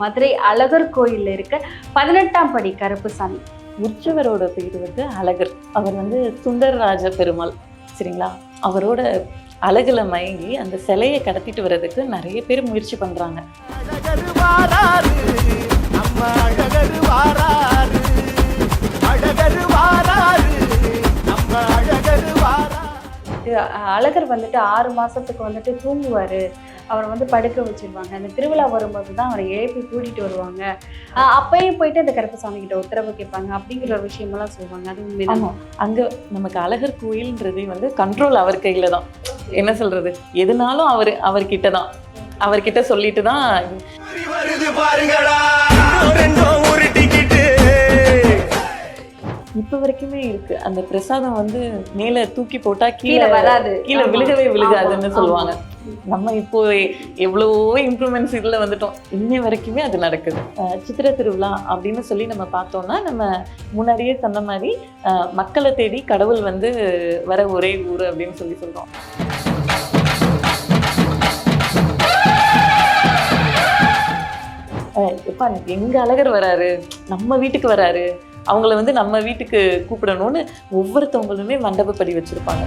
மதுரை அழகர் கோயில்ல இருக்க பதினெட்டாம் படி கருப்புசாமி. உற்சவரோட பேர் வந்து அழகர். அவர் வந்து சுந்தரராஜ பெருமாள் சரிங்களா? அவரோட அழகுல மயங்கி அந்த சிலையை கடத்திட்டு வர்றதுக்கு நிறைய பேர் முயற்சி பண்றாங்க. அழகர் வந்துட்டு ஆறு மாசத்துக்கு வந்துட்டு தூங்குவாரு. அவரை வந்து படுக்க வச்சிருவாங்க. அந்த திருவிழா வரும்போது தான் அவரை எழுப்பி கூட்டிட்டு வருவாங்க. அப்பயும் போயிட்டு அந்த கருப்புசாமி கிட்ட உத்தரவு கேட்பாங்க. அப்படிங்கிற ஒரு விஷயமெல்லாம் சொல்லுவாங்க. அது உண்மைதான். அங்க நமக்கு அழகர் கோயில்ன்றதே வந்து கண்ட்ரோல் அவர் கையில தான். என்ன சொல்றது? எதுனாலும் அவர் அவர்கிட்ட தான். அவர்கிட்ட சொல்லிட்டு தான் இப்ப வரைக்குமே இருக்கு. அந்த பிரசாதம் வந்து மேல தூக்கி போட்டா கீழே வராது. கீழே. விழுகவே விழுகாதுன்னு சொல்லுவாங்க. நம்ம இப்போ எவ்வளவோ இம்ப்ரூவ்மெண்ட்ஸ் இதுல வந்துட்டோம். இன்னை வரைக்குமே அது நடக்குது. சித்திரை திருவிழா அப்படின்னு சொல்லி நம்ம பார்த்தோம்னா நம்ம முன்னாடியே சொன்ன மாதிரி மக்களை தேடி கடவுள் வந்து வர ஒரே ஊர் அப்படின்னு சொல்லி சொல்றோம். அஹ் எப்பா எங்க அழகர் வராரு? நம்ம வீட்டுக்கு வராரு? அவங்கள வந்து நம்ம வீட்டுக்கு கூப்பிடணும்னு ஒவ்வொருத்தவங்களுமே மண்டபப்படி வச்சிருப்பாங்க.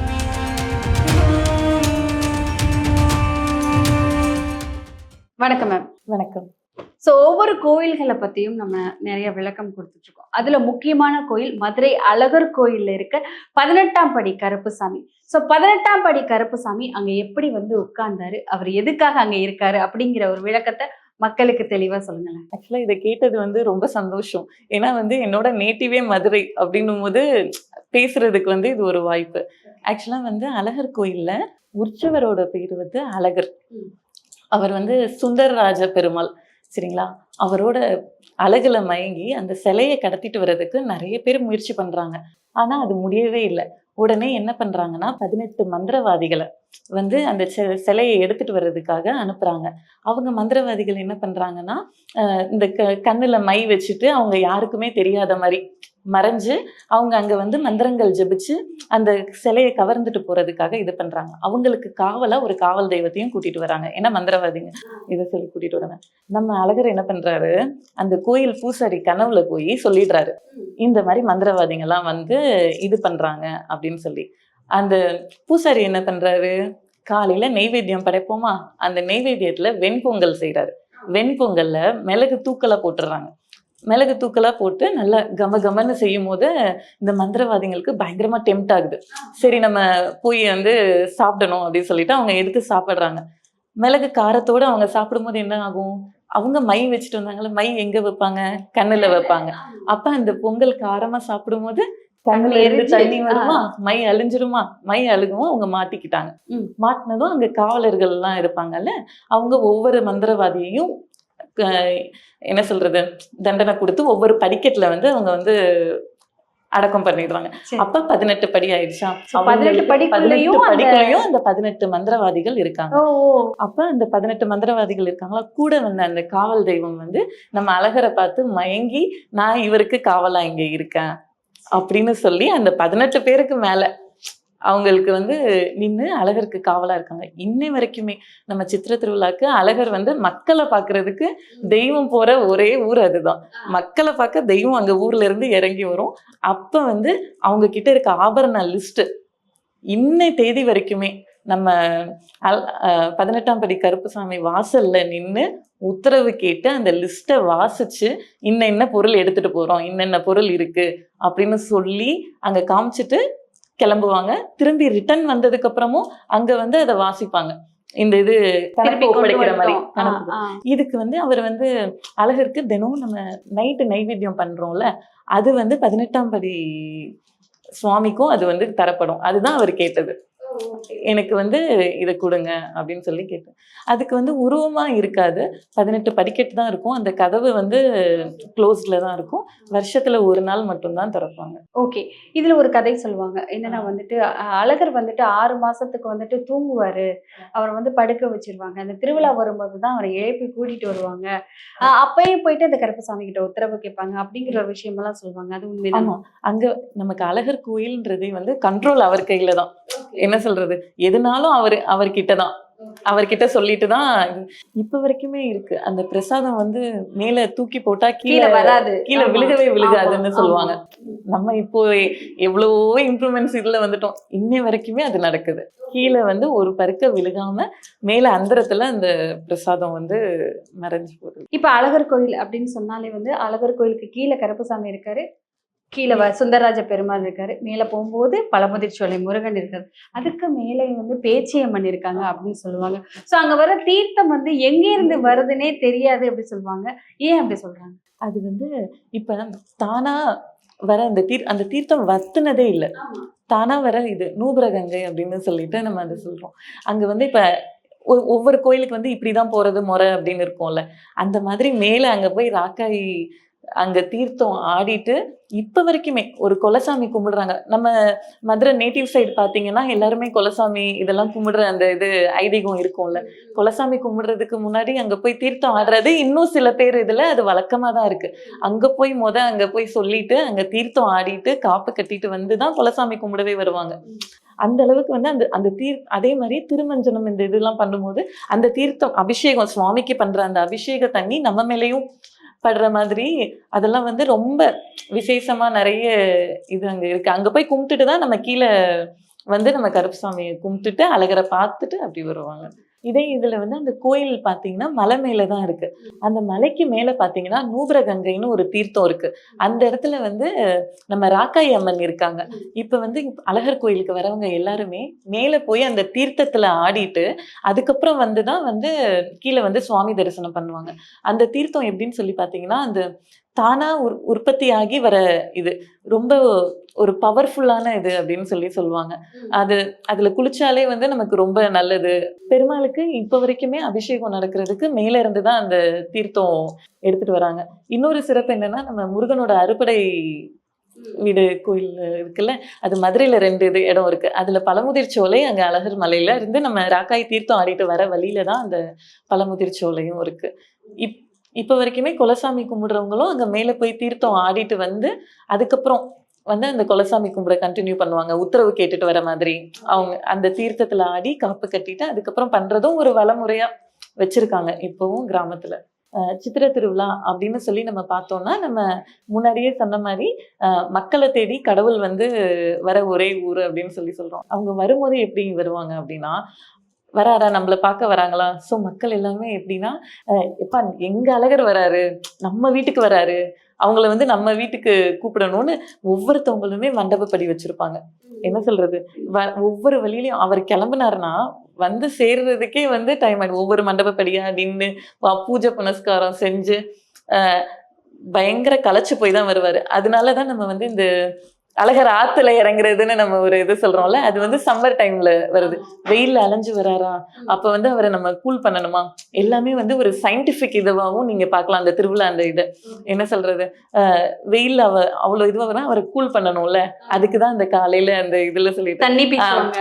வணக்கம் மேம் வணக்கம். ஸோ ஒவ்வொரு கோயில்களை பத்தியும் நம்ம நிறைய விளக்கம் கொடுத்துட்டு இருக்கோம் அதுல முக்கியமான கோயில் மதுரை அழகர் கோயில்ல இருக்க பதினெட்டாம் படி கருப்புசாமி. ஸோ பதினெட்டாம் படி கருப்புசாமி அங்க எப்படி வந்து உட்கார்ந்தாரு? அவர் எதுக்காக அங்க இருக்காரு? அப்படிங்கிற ஒரு விளக்கத்தை மக்களுக்கு தெளிவா சொல்லுங்களேன். ஆக்சுவலா இதை கேட்டது வந்து ரொம்ப சந்தோஷம். ஏன்னா வந்து என்னோட நேட்டிவே மதுரை அப்படின்னும் போது பேசுறதுக்கு வந்து இது ஒரு வாய்ப்பு. ஆக்சுவலா வந்து அழகர் கோயில்ல உற்சவரோட பேர் வந்து அழகர். அவர் வந்து சுந்தரராஜ பெருமாள் சரிங்களா? அவரோட அழகுல மயங்கி அந்த சிலையை கடத்திட்டு வர்றதுக்கு நிறைய பேர் முயற்சி பண்றாங்க. ஆனா அது முடியவே இல்லை. உடனே என்ன பண்றாங்கன்னா பதினெட்டு மந்திரவாதிகளை வந்து அந்த சிலையை எடுத்துட்டு வர்றதுக்காக அனுப்புறாங்க. அவங்க மந்திரவாதிகள் என்ன பண்றாங்கன்னா இந்த க கண்ணுல மை வச்சுட்டு அவங்க யாருக்குமே தெரியாத மாதிரி மறைஞ்சு அவங்க அங்கே வந்து மந்திரங்கள் ஜெபிச்சு அந்த சிலையை கவர்ந்துட்டு போகிறதுக்காக இது பண்ணுறாங்க அவங்களுக்கு காவலாக ஒரு காவல் தெய்வத்தையும் கூட்டிகிட்டு வராங்க. ஏன்னா மந்திரவாதிங்க? இதை சொல்லி கூட்டிகிட்டு வராங்க. நம்ம அழகர் என்ன பண்ணுறாரு அந்த கோயில் பூசாரி கனவுல போய் சொல்லிடுறாரு. இந்த மாதிரி மந்திரவாதிங்கெல்லாம் வந்து இது பண்ணுறாங்க அப்படின்னு சொல்லி. அந்த பூசாரி என்ன பண்ணுறாரு காலையில் நெய்வேத்தியம் படைப்போமா? அந்த நெய்வேத்தியத்தில் வெண்பொங்கல் செய்கிறாரு வெண்பொங்கல்ல மிளகு தூக்கலா போட்டுடுறாங்க மிளகு தூக்கலா போட்டு நல்லா கம கமன்னு செய்யும் போது இந்த மந்திரவாதிகளுக்கு பயங்கரமா டெம்ட் ஆகுது. சரி நம்ம போய் வந்து சாப்பிடணும் அப்படின்னு சொல்லிட்டு அவங்க எடுத்து சாப்பிடுறாங்க. மிளகு காரத்தோட அவங்க சாப்பிடும்போது என்ன ஆகும்? அவங்க மை வச்சுட்டு வந்தாங்கல்ல மை எங்க வைப்பாங்க? கண்ணுல வைப்பாங்க. அப்ப அந்த பொங்கல் காரமா சாப்பிடும்போது கண்ணுல இருந்து தண்ணி வருமா? மை அழிஞ்சிருமா? மை அழுகவும் அவங்க மாட்டிக்கிட்டாங்க. மாட்டினதும் அங்க காவலர்கள் எல்லாம் இருப்பாங்கல்ல அவங்க ஒவ்வொரு மந்திரவாதியையும் என்ன சொல்றது? தண்டனை கொடுத்து ஒவ்வொரு படிக்கட்டுல வந்து அவங்க வந்து அடக்கம் பண்ணிடுவாங்க. அப்ப பதினெட்டு படி ஆயிடுச்சா? பதினெட்டு படிக்குள்ளேயும் அந்த- பதினெட்டு மந்திரவாதிகள் இருக்காங்க. அப்ப அந்த பதினெட்டு மந்திரவாதிகள் இருக்காங்களா? கூட வந்த அந்த காவல் தெய்வம் வந்து நம்ம அழகரை பார்த்து மயங்கி நான் இவருக்கு காவலா இங்க இருக்கேன்? அப்படின்னு சொல்லி அந்த பதினெட்டு பேருக்கு மேல அவங்களுக்கு வந்து நின்று அழகருக்கு காவலா இருக்காங்க. இன்னை வரைக்குமே நம்ம சித்திர திருவிழாக்கு அழகர் வந்து மக்களை பார்க்கிறதுக்கு தெய்வம் போற ஒரே ஊர் அதுதான். மக்களை பார்க்க தெய்வம் அங்க ஊர்ல இருந்து இறங்கி வரும். அப்ப வந்து அவங்க கிட்ட இருக்க ஆபரண லிஸ்ட் இன்னை தேதி வரைக்குமே நம்ம அல் பதினெட்டாம் படி கருப்புசாமி வாசல்ல நின்று உத்தரவு கேட்டு அந்த லிஸ்ட்டை வாசிச்சு இன்ன என்ன பொருள் எடுத்துட்டு போறோம் இன்னென்ன பொருள் இருக்கு அப்படின்னு சொல்லி அங்க காமிச்சிட்டு கிளம்புவாங்க. திரும்பி ரிட்டர்ன் வந்ததுக்கு அப்புறமும் அங்க வந்து அதை வாசிப்பாங்க. இந்த இது திருப்பி ஒப்படைக்கிற மாதிரி. இதுக்கு வந்து அவர் வந்து அழகருக்கு தினமும் நம்ம நைட்டு நைவேத்தியம் பண்றோம்ல அது வந்து பதினெட்டாம் படி சுவாமிக்கும் அது வந்து தரப்படும். அதுதான் அவர் கேட்டது. எனக்கு வந்து இதை கொடுங்க அப்படின்னு சொல்லி கேட்டேன். அதுக்கு வந்து உருவமா இருக்காது. பதினெட்டு படிக்கட்டு தான் இருக்கும். அந்த கதவு வந்து க்ளோஸ்ல தான் இருக்கும். வருஷத்துல ஒரு நாள் மட்டும்தான் திறப்பாங்க. ஓகே. இதுல ஒரு கதை சொல்லுவாங்க. என்னன்னா வந்துட்டு அழகர் வந்துட்டு ஆறு மாசத்துக்கு வந்துட்டு தூங்குவாரு. அவரை வந்து படுக்க வச்சிருவாங்க. அந்த திருவிழா வரும்போது தான் அவரை எழுப்பி கூட்டிட்டு வருவாங்க. அஹ், அப்பயும் போயிட்டு அந்த கருப்பசாமி கிட்ட உத்தரவு கேட்பாங்க. அப்படிங்கிற ஒரு விஷயமெல்லாம் சொல்லுவாங்க. அது உண்மைதான்? அங்க நமக்கு அழகர் கோயில்ன்றதே வந்து கண்ட்ரோல் அவர் கையில தான். என்ன சொல்றது? எதுனாலும் அவர் அவர்கிட்ட தான் அவர்கிட்ட சொல்லிட்டு தான் இப்ப வரைக்குமே இருக்கு. அந்த பிரசாதம் வந்து மேல தூக்கி போட்டா கீழே வராது. கீழே. விழுகவே விழுகாதுன்னு சொல்லுவாங்க. நம்ம இப்போ எவ்வளவோ இம்ப்ரூவ்மெண்ட்ஸ் இதுல வந்துட்டோம். இன்னை வரைக்குமே அது நடக்குது. கீழே வந்து ஒரு பருக்க விழுகாம மேல அந்தரத்துல அந்த பிரசாதம் வந்து மறைஞ்சு போகுது. இப்ப அழகர் கோயில் அப்படின்னு சொன்னாலே வந்து அழகர் கோயிலுக்கு கீழே கருப்பசாமி இருக்காரு. கீழே வ- சுந்தரராஜ பெருமாள் இருக்காரு. மேல போகும்போது பழமுதிர்ச்சோலை முருகன் இருக்காரு. அதுக்கு மேலே வந்து பேச்சியம்மன் இருக்காங்க அப்படின்னு சொல்லுவாங்க. சோ அங்க வர தீர்த்தம் வந்து எங்க இருந்து வருதுன்னே தெரியாது அப்படி சொல்லுவாங்க. ஏன் அப்படி சொல்றாங்க? அது வந்து இப்ப தானா வர அந்த தீர் அந்த தீர்த்தம் வத்துனதே இல்லை. தானா வர இது நூபுரகங்கை அப்படின்னு சொல்லிட்டு நம்ம அதை சொல்றோம். அங்க வந்து இப்ப ஒவ்வொரு கோயிலுக்கு வந்து இப்படிதான் போறது முறை அப்படின்னு இருக்கும்ல. அந்த மாதிரி மேல அங்க போய் ராக்காய் அங்க தீர்த்தம் ஆடிட்டு இப்போ வரைக்குமே ஒரு கொலசாமி கும்பிடுறாங்க. நம்ம மதுரை நேட்டிவ் சைடு பார்த்தீங்கன்னா எல்லாருமே கொலசாமி இதெல்லாம் கும்பிடுற அந்த இது ஐதீகம் இருக்கும்ல. கொலசாமி கும்பிடுறதுக்கு முன்னாடி அங்க போய் தீர்த்தம் ஆடுறது இன்னும் சில பேர் இதுல அது வழக்கமாக தான் இருக்கு. அங்க போய் முத அங்க போய் சொல்லிட்டு அங்க தீர்த்தம் ஆடிட்டு காப்பு கட்டிட்டு வந்து தான் குலசாமி கும்பிடவே வருவாங்க. அந்த அளவுக்கு வந்து அந்த அந்த தீர் அதே மாதிரி திருமஞ்சனம் இந்த இதெல்லாம் பண்ணும்போது அந்த தீர்த்தம் அபிஷேகம் சுவாமிக்கு பண்ற அந்த அபிஷேக தண்ணி நம்ம மேலேயும் படுற மாதிரி அதெல்லாம் வந்து ரொம்ப விசேஷமா நிறைய இது அங்க இருக்கு. அங்க போய் கும்பிட்டுட்டு தான் நம்ம கீழே வந்து நம்ம கருப்புசாமியை கும்பிட்டுட்டு அழகரை பார்த்துட்டு அப்படி வருவாங்க. இதே இதில் வந்து அந்த கோயில் பார்த்தீங்கன்னா மலை மேலே தான் இருக்குது அந்த மலைக்கு மேலே பார்த்தீங்கன்னா நூபரகங்கைன்னு ஒரு தீர்த்தம் இருக்குது அந்த இடத்துல வந்து நம்ம ராக்காய் அம்மன் இருக்காங்க. இப்போ வந்து அழகர் கோயிலுக்கு வரவங்க எல்லாருமே மேலே போய் அந்த தீர்த்தத்தில் ஆடிட்டு அதுக்கப்புறம் வந்து தான் வந்து கீழே வந்து சுவாமி தரிசனம் பண்ணுவாங்க. அந்த தீர்த்தம் எப்படின்னு சொல்லி பார்த்தீங்கன்னா அந்த தானா உற் உற்பத்தி ஆகி வர இது. ரொம்ப ஒரு பவர்ஃபுல்லான இது அப்படின்னு சொல்லி சொல்லுவாங்க. அது அதுல குளிச்சாலே வந்து நமக்கு ரொம்ப நல்லது. பெருமாளுக்கு இப்ப வரைக்குமே அபிஷேகம் நடக்கிறதுக்கு மேல இருந்து தான் அந்த தீர்த்தம் எடுத்துட்டு வராங்க. இன்னொரு சிறப்பு என்னன்னா நம்ம முருகனோட அறுபடை வீடு கோயில் இருக்குல்ல அது மதுரையில ரெண்டு இது இடம் இருக்கு. அதுல பழமுதிர் சோலை அங்க அழகர் மலையில இருந்து நம்ம ராக்காய் தீர்த்தம் ஆடிட்டு வர வழியில தான் அந்த பழமுதிர் சோலையும் இருக்கு. இப் இப்போ வரைக்குமே குலசாமி கும்பிடுறவங்களும் அங்க மேலே போய் தீர்த்தம் ஆடிட்டு வந்து அதுக்கப்புறம் வந்து அந்த குலசாமி கும்பிட கண்டினியூ பண்ணுவாங்க. உத்தரவு கேட்டுட்டு வர மாதிரி. அவங்க அந்த தீர்த்தத்துல ஆடி காப்பு கட்டிட்டு அதுக்கப்புறம் பண்றதும் ஒரு வளமுறையாக வச்சிருக்காங்க இப்போவும் கிராமத்துல. சித்திர சித்திரை திருவிழா அப்படின்னு சொல்லி நம்ம பார்த்தோம்னா நம்ம முன்னாடியே சொன்ன மாதிரி மக்களை தேடி கடவுள் வந்து வர ஒரே ஊர் அப்படின்னு சொல்லி சொல்றோம். அவங்க வரும்போது எப்படி வருவாங்க அப்படின்னா வராரா? நம்மளை பார்க்க வராங்களா? ஸோ மக்கள் எல்லாமே எப்படின்னா எப்பா எங்கள் அழகர் வராரு? நம்ம வீட்டுக்கு வராரு? அவங்கள வந்து நம்ம வீட்டுக்கு கூப்பிடணும்னு ஒவ்வொருத்தவங்களுமே மண்டபப்படி வச்சிருப்பாங்க. என்ன சொல்றது? வ- ஒவ்வொரு வழியிலையும் அவர் கிளம்புனாருன்னா வந்து சேர்றதுக்கே வந்து டைம் ஆகிடும் ஒவ்வொரு மண்டபப்படியா நின்று பூஜை புனஸ்காரம் செஞ்சு பயங்கர களைச்சு போய் தான் வருவார். அதனால தான் நம்ம வந்து இந்த அழகர் ஆத்துல இறங்குறதுன்னு நம்ம ஒரு இது சொல்றோம்ல அது வந்து சம்மர் டைம்ல வருது. வெயில்ல அலைஞ்சு வராரா? அப்ப வந்து அவரை நம்ம கூல் பண்ணணுமா? எல்லாமே வந்து ஒரு சயின்டிபிக் இதுவாகவும் நீங்க பார்க்கலாம் அந்த திருவிழா அந்த இது. என்ன சொல்றது? அஹ் வெயில்ல அவ அவ்வளவு இதுவா வரா அவரை கூல் பண்ணணும்ல. அதுக்குதான் அந்த காலையில அந்த இதுல சொல்லிட்டு.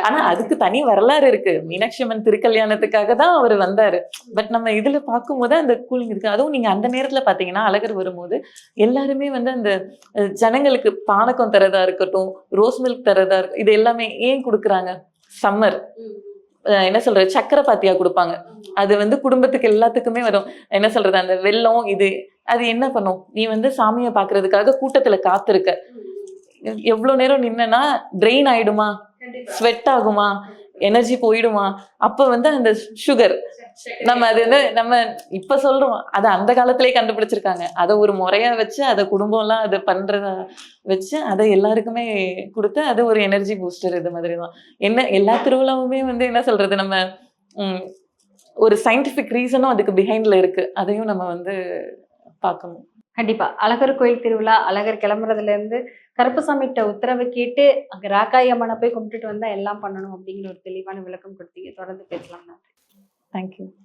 ஆனா அதுக்கு தனி வரலாறு இருக்கு. மீனாட்சி அம்மன் திருக்கல்யாணத்துக்காக தான் அவர் வந்தாரு. பட் நம்ம இதுல பார்க்கும்போது அந்த கூலிங் இருக்கு. அதுவும் நீங்க அந்த நேரத்துல பாத்தீங்கன்னா அழகர் வரும்போது எல்லாருமே வந்து அந்த ஜனங்களுக்கு பானகம் தரதா இருக்கட்டும் ரோஸ் மில்க் தரதா இருக்கும் இது எல்லாமே ஏன் கொடுக்குறாங்க? சம்மர் என்ன சொல்றது? சக்கரை பாத்தியா கொடுப்பாங்க. அது வந்து குடும்பத்துக்கு எல்லாத்துக்குமே வரும். என்ன சொல்றது? அந்த வெள்ளம் இது அது என்ன பண்ணும்? நீ வந்து சாமியை பாக்குறதுக்காக கூட்டத்துல காத்திருக்க. எவ்வளவு நேரம் நின்னனா ட்ரெயின் ஆயிடுமா? ஸ்வெட் ஆகுமா? எனர்ஜி போயிடுமா? அப்ப வந்து அந்த சுகர் நம்ம அது வந்து நம்ம இப்ப சொல்றோம். அதை அந்த காலத்திலேயே கண்டுபிடிச்சிருக்காங்க. அதை ஒரு முறையா வச்சு அதை குடும்பம் எல்லாம் அதை பண்றத வச்சு அதை எல்லாருக்குமே கொடுத்து அது ஒரு எனர்ஜி பூஸ்டர் இது மாதிரி தான் என்ன எல்லா திருவிழாவுமே வந்து என்ன சொல்றது நம்ம ஒரு சயின்டிபிக் ரீசனும் அதுக்கு பிஹைண்ட்ல இருக்கு. அதையும் நம்ம வந்து பார்க்கணும். கண்டிப்பா. அழகர் கோயில் திருவிழா அழகர் கிளம்புறதுல இருந்து கருப்பசாமிகிட்ட உத்தரவு கேட்டு அங்க ராக்காய் அம்மனை போய் கும்பிட்டுட்டு வந்தா எல்லாம் பண்ணணும் அப்படிங்கிற ஒரு தெளிவான விளக்கம் கொடுத்தீங்க. தொடர்ந்து பேசலாம் Thank you.